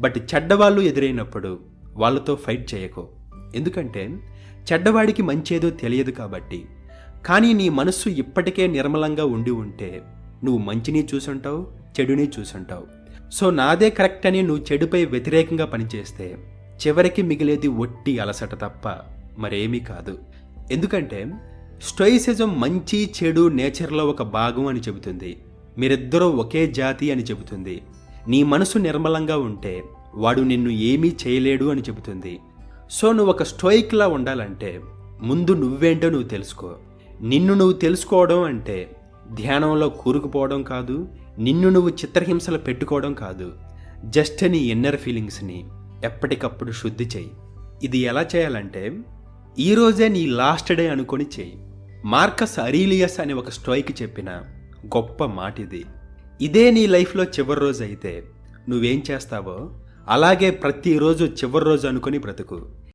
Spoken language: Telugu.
బట్ చెడ్డవాళ్ళు ఎదురైనప్పుడు వాళ్ళతో ఫైట్ చేయకు. ఎందుకంటే చెడ్డవాడికి మంచేదో తెలియదు కాబట్టి. కానీ నీ మనస్సు ఇప్పటికే నిర్మలంగా ఉండి ఉంటే నువ్వు మంచిని చూసుంటావు చెడుని చూసుంటావు. సో నాదే కరెక్ట్ అని నువ్వు చెడుపై వ్యతిరేకంగా పనిచేస్తే చివరికి మిగిలేది ఒట్టి అలసట తప్ప మరేమీ కాదు. ఎందుకంటే స్టోయిసిజం మంచి చెడు నేచర్లో ఒక భాగం అని చెబుతుంది. మీరిద్దరూ ఒకే జాతి అని చెబుతుంది. నీ మనసు నిర్మలంగా ఉంటే వాడు నిన్ను ఏమీ చేయలేడు అని చెబుతుంది. సో నువ్వు ఒక స్టోయిక్లా ఉండాలంటే ముందు నువ్వేంటో నువ్వు తెలుసుకో. నిన్ను నువ్వు తెలుసుకోవడం అంటే ధ్యానంలో కూరుకుపోవడం కాదు నిన్ను నువ్వు చిత్రహింసలు పెట్టుకోవడం కాదు. జస్ట్ నీ ఇన్నర్ ఫీలింగ్స్ని ఎప్పటికప్పుడు శుద్ధి చేయి. ఇది ఎలా చేయాలంటే ఈరోజే నీ లాస్ట్ డే అనుకొని చేయి. మార్కస్ అరీలియస్ అనే ఒక స్ట్రైక్ చెప్పిన గొప్ప మాట ఇది ఇదే నీ లైఫ్లో చివరి రోజు అయితే నువ్వేం చేస్తావో అలాగే ప్రతిరోజు చివరి రోజు అనుకొని బ్రతుకు.